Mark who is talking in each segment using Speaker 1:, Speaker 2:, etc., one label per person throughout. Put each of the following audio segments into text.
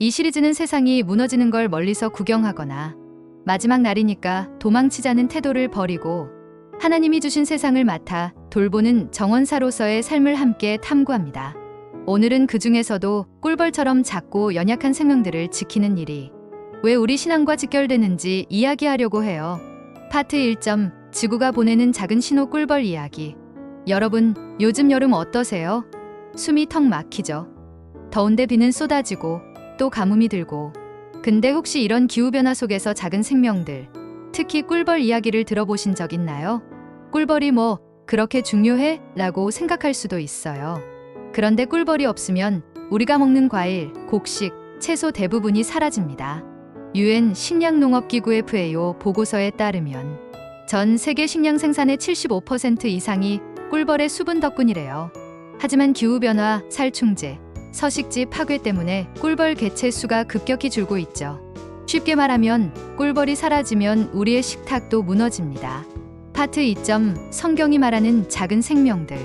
Speaker 1: 이 시리즈는 세상이 무너지는 걸 멀리서 구경하거나 마지막 날이니까 도망치자는 태도를 버리고 하나님이 주신 세상을 맡아 돌보는 정원사로서의 삶을 함께 탐구합니다. 오늘은 그 중에서도 꿀벌처럼 작고 연약한 생명들을 지키는 일이 왜 우리 신앙과 직결되는지 이야기하려고 해요. 파트 1점 지구가 보내는 작은 신호 꿀벌 이야기. 여러분, 요즘 여름 어떠세요? 숨이 턱 막히죠. 더운데 비는 쏟아지고 또 가뭄이 들고. 근데 혹시 이런 기후변화 속에서 작은 생명들, 특히 꿀벌 이야기를 들어보신 적 있나요? 꿀벌이 뭐 그렇게 중요해? 라고 생각할 수도 있어요. 그런데 꿀벌이 없으면 우리가 먹는 과일, 곡식, 채소 대부분이 사라집니다. 유엔 식량농업기구 FAO 보고서에 따르면 전 세계 식량 생산의 75% 이상이 꿀벌의 수분 덕분이래요. 하지만 기후변화, 살충제, 서식지 파괴 때문에 꿀벌 개체 수가 급격히 줄고 있죠. 쉽게 말하면 꿀벌이 사라지면 우리의 식탁도 무너집니다. 파트 2점 성경이 말하는 작은 생명들.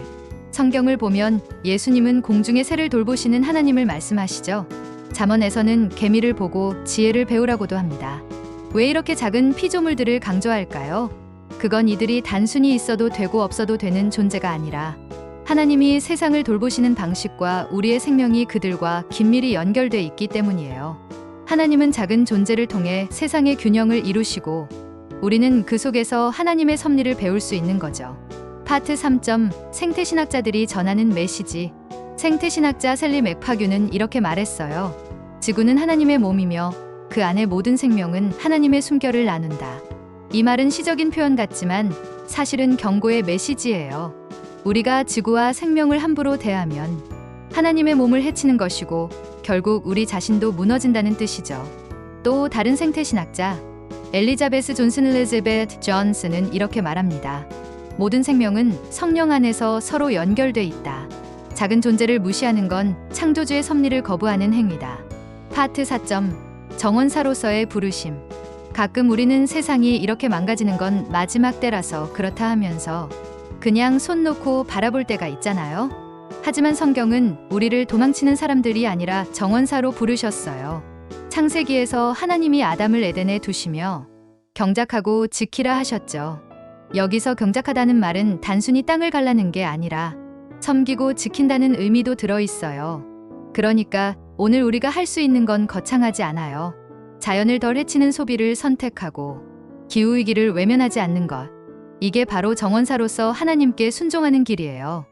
Speaker 1: 성경을 보면 예수님은 공중의 새를 돌보시는 하나님을 말씀하시죠. 잠언에서는 개미를 보고 지혜를 배우라고도 합니다. 왜 이렇게 작은 피조물들을 강조할까요? 그건 이들이 단순히 있어도 되고 없어도 되는 존재가 아니라 하나님이 세상을 돌보시는 방식과 우리의 생명이 그들과 긴밀히 연결돼 있기 때문이에요. 하나님은 작은 존재를 통해 세상의 균형을 이루시고 우리는 그 속에서 하나님의 섭리를 배울 수 있는 거죠. 파트 3점 생태신학자들이 전하는 메시지 생태신학자 셀리 맥파규는 이렇게 말했어요. 지구는 하나님의 몸이며 그 안의 모든 생명은 하나님의 숨결을 나눈다. 이 말은 시적인 표현 같지만 사실은 경고의 메시지예요. 우리가 지구와 생명을 함부로 대하면 하나님의 몸을 해치는 것이고 결국 우리 자신도 무너진다는 뜻이죠. 또 다른 생태신학자 엘리자베스 존슨 엘리자베트 존슨은 이렇게 말합니다. 모든 생명은 성령 안에서 서로 연결돼 있다. 작은 존재를 무시하는 건 창조주의 섭리를 거부하는 행위다. 파트 4점 정원사로서의 부르심. 가끔 우리는 세상이 이렇게 망가지는 건 마지막 때라서 그렇다 하면서 그냥 손 놓고 바라볼 때가 있잖아요. 하지만 성경은 우리를 도망치는 사람들이 아니라 정원사로 부르셨어요. 창세기에서 하나님이 아담을 에덴에 두시며 경작하고 지키라 하셨죠. 여기서 경작하다는 말은 단순히 땅을 갈라는 게 아니라 섬기고 지킨다는 의미도 들어 있어요. 그러니까 오늘 우리가 할 수 있는 건 거창하지 않아요. 자연을 덜 해치는 소비를 선택하고 기후위기를 외면하지 않는 것. 이게 바로 정원사로서 하나님께 순종하는 길이에요.